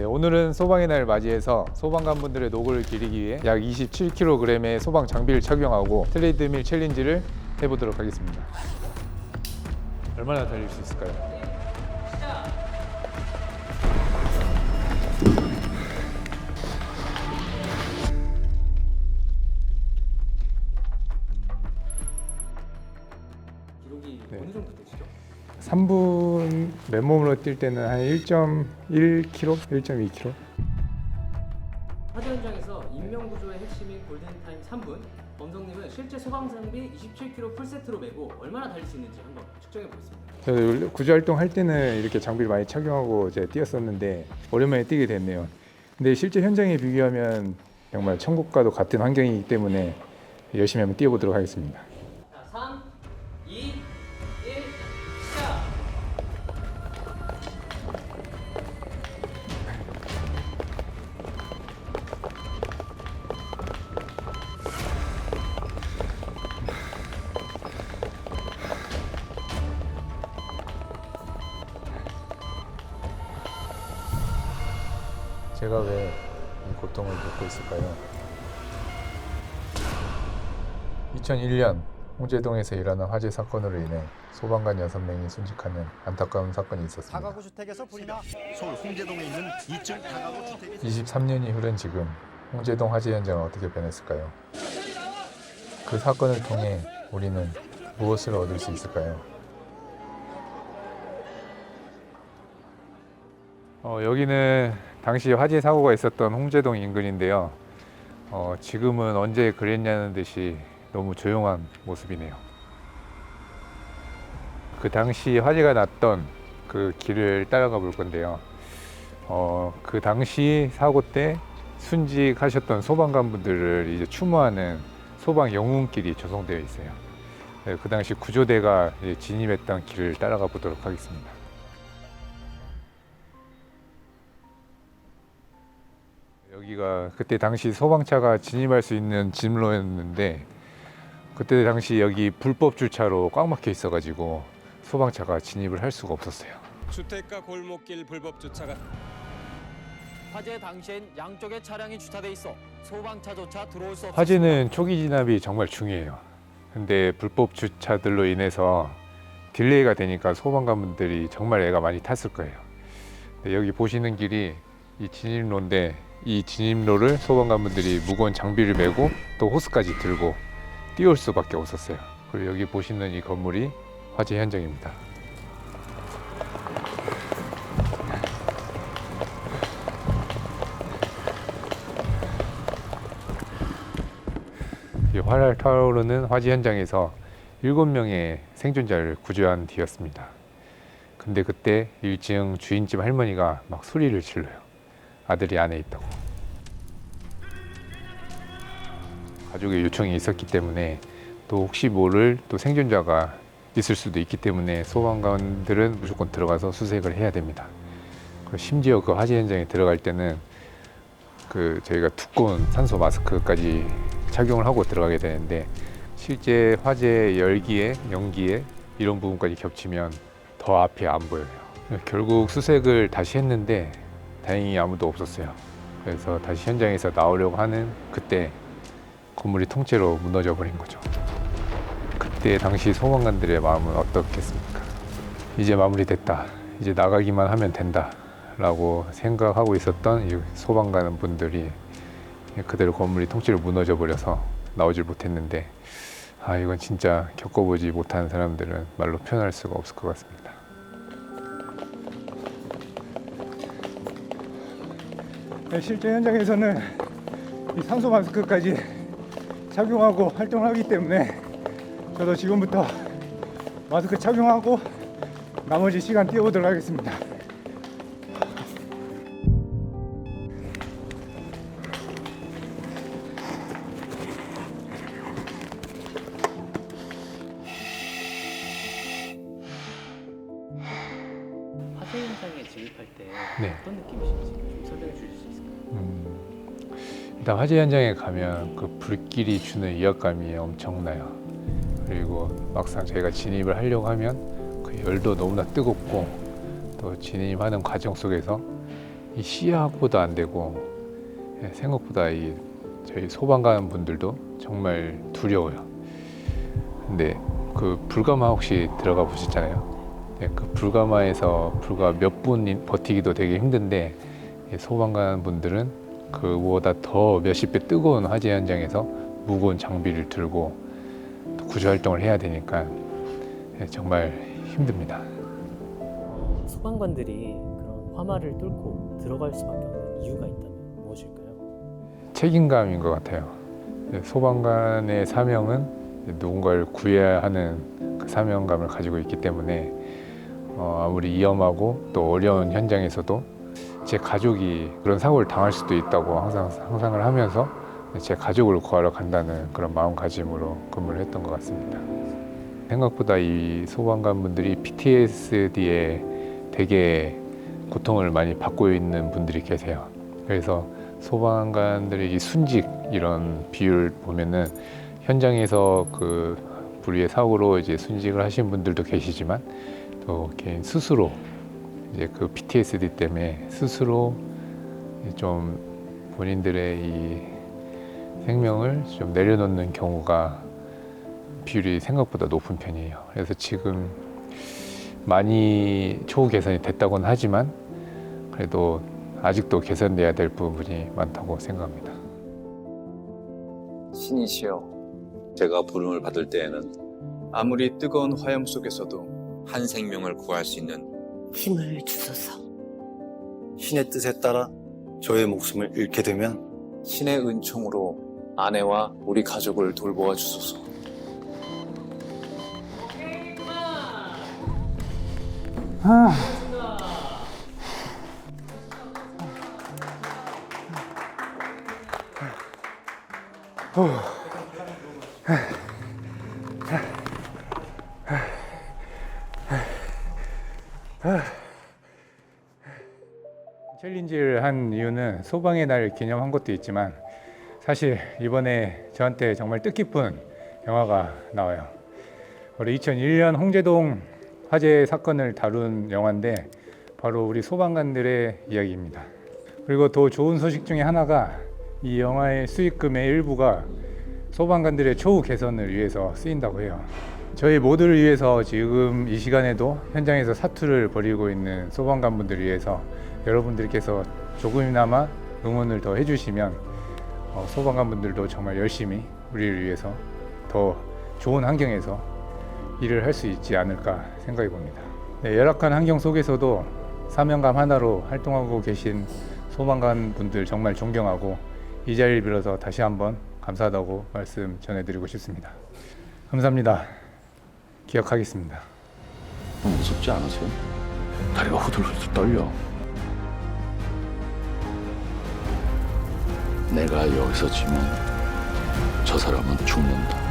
네, 오늘은 소방의 날 맞이해서 소방관분들의 노고를 기리기 위해 약 27kg의 소방 장비를 착용하고 트레이드밀 챌린지를 해보도록 하겠습니다. 얼마나 달릴 수 있을까요? 3분 맨몸으로 뛸 때는 한 1.1kg, 1.2kg. 화재 현장에서 인명 구조의 핵심인 골든타임 3분. 범성님은 실제 소방 장비 27kg 풀세트로 메고 얼마나 달릴 수 있는지 한번 측정해 보겠습니다. 저도 구조 활동할 때는 이렇게 장비를 많이 착용하고 이제 뛰었었는데 오랜만에 뛰게 됐네요. 근데 실제 현장에 비교하면 정말 천국과도 같은 환경이기 때문에 열심히 한번 뛰어보도록 하겠습니다. 제가 왜 이 고통을 겪고 있을까요? 2001년 홍제동에서 일어난 화재 사건으로 인해 소방관 6명이 순직하는 안타까운 사건이 있었습니다. 다가구 주택에서 불이 나 서울 홍제동에 있는 2층 다가구 주택에 23년이 흐른 지금 홍제동 화재 현장은 어떻게 변했을까요? 그 사건을 통해 우리는 무엇을 얻을 수 있을까요? 어, 여기는 당시 화재 사고가 있었던 홍제동 인근인데요. 어, 지금은 언제 그랬냐는 듯이 너무 조용한 모습이네요. 그 당시 화재가 났던 그 길을 따라가 볼 건데요. 어, 그 당시 사고 때 순직하셨던 소방관분들을 이제 추모하는 소방 영웅길이 조성되어 있어요. 네, 그 당시 구조대가 진입했던 길을 따라가 보도록 하겠습니다. 여기가 그때 당시 소방차가 진입할 수 있는 진로였는데 그때 당시 여기 불법 주차로 꽉 막혀 있어가지고 소방차가 진입을 할 수가 없었어요. 주택가 골목길 불법 주차가 화재 당시엔 양쪽에 차량이 주차돼 있어 소방차조차 들어올 수 없었습니다. 화재는 초기 진압이 정말 중요해요. 근데 불법 주차들로 인해서 딜레이가 되니까 소방관분들이 정말 애가 많이 탔을 거예요. 근데 여기 보시는 길이 이 진입로인데 이 진입로를 소방관분들이 무거운 장비를 메고 또 호스까지 들고 뛰어올 수밖에 없었어요. 그리고 여기 보시는 이 건물이 화재 현장입니다. 이 활활 타오르는 화재 현장에서 일곱 명의 생존자를 구조한 뒤였습니다. 근데 그때 1층 주인집 할머니가 막 소리를 질러요. 아들이 안에 있다고. 가족의 요청이 있었기 때문에 또 혹시 모를 또 생존자가 있을 수도 있기 때문에 소방관들은 무조건 들어가서 수색을 해야 됩니다. 그리고 심지어 그 화재 현장에 들어갈 때는 그 저희가 두꺼운 산소 마스크까지 착용을 하고 들어가게 되는데 실제 화재 열기에 연기에 이런 부분까지 겹치면 더 앞이 안 보여요. 결국 수색을 다시 했는데 다행히 아무도 없었어요. 그래서 다시 현장에서 나오려고 하는 그때 건물이 통째로 무너져 버린 거죠. 그때 당시 소방관들의 마음은 어떻겠습니까? 이제 마무리됐다. 이제 나가기만 하면 된다. 라고 생각하고 있었던 이 소방관 분들이 그대로 건물이 통째로 무너져 버려서 나오질 못했는데 아 이건 진짜 겪어보지 못한 사람들은 말로 표현할 수가 없을 것 같습니다. 실제 현장에서는 이 산소 마스크까지 착용하고 활동을 하기 때문에 저도 지금부터 마스크 착용하고 나머지 시간 뛰어보도록 하겠습니다. 현장에 진입할 때 네. 어떤 느낌이신지 좀 설명해 주실 수 있을까요? 음, 일단 화재 현장에 가면 그 불길이 주는 위압감이 엄청나요. 그리고 막상 저희가 진입을 하려고 하면 그 열도 너무나 뜨겁고 또 진입하는 과정 속에서 이 시야보도 안 되고 예, 생각보다 이 저희 소방관 분들도 정말 두려워요. 근데 그 불가마 혹시 들어가 보셨잖아요. 네, 그 불가마에서 불과 몇 분 버티기도 되게 힘든데 이 소방관 분들은 그보다 더 몇십 배 뜨거운 화재 현장에서 무거운 장비를 들고 또 구조 활동을 해야 되니까 예, 정말 힘듭니다. 어, 소방관들이 그런 화마를 뚫고 들어갈 수밖에 없는 이유가 있다면 무엇일까요? 책임감인 것 같아요. 예, 소방관의 사명은 누군가를 구해야 하는 그 사명감을 가지고 있기 때문에 어, 아무리 위험하고 또 어려운 현장에서도 제 가족이 그런 사고를 당할 수도 있다고 항상 상상을 하면서 제 가족을 구하러 간다는 그런 마음가짐으로 근무를 했던 것 같습니다. 생각보다 이 소방관 분들이 PTSD에 되게 고통을 많이 받고 있는 분들이 계세요. 그래서 소방관들의 이 순직 이런 비율 보면은 현장에서 그 불의의 사고로 이제 순직을 하신 분들도 계시지만 또 개인 스스로 이제 그 PTSD 때문에 스스로 좀 본인들의 이 생명을 좀 내려놓는 경우가 비율이 생각보다 높은 편이에요. 그래서 지금 많이 초우 개선이 됐다고는 하지만 그래도 아직도 개선돼야 될 부분이 많다고 생각합니다. 신이시여 제가 부름을 받을 때에는 아무리 뜨거운 화염 속에서도 한 생명을 구할 수 있는 힘을 주소서. 신의 뜻에 따라 저의 목숨을 잃게 되면 신의 은총으로 아내와 우리 가족을 돌보아 주소서. 챌린지를 한 이유는 소방의 날 기념한 것도 있지만 사실 이번에 저한테 정말 뜻깊은 영화가 나와요. 올해 2001년 홍제동 화재 사건을 다룬 영화인데 바로 우리 소방관들의 이야기입니다. 그리고 더 좋은 소식 중에 하나가 이 영화의 수익금의 일부가 소방관들의 초우 개선을 위해서 쓰인다고 해요. 저희 모두를 위해서 지금 이 시간에도 현장에서 사투를 벌이고 있는 소방관분들을 위해서 여러분들께서 조금이나마 응원을 더 해주시면 어, 소방관 분들도 정말 열심히 우리를 위해서 더 좋은 환경에서 일을 할 수 있지 않을까 생각해 봅니다. 네, 열악한 환경 속에서도 사명감 하나로 활동하고 계신 소방관 분들 정말 존경하고 이 자리를 빌어서 다시 한번 감사하다고 말씀 전해드리고 싶습니다. 감사합니다. 기억하겠습니다. 무섭지 않으세요? 다리가 후들후들 떨려. 내가 여기서 지면 저 사람은 죽는다.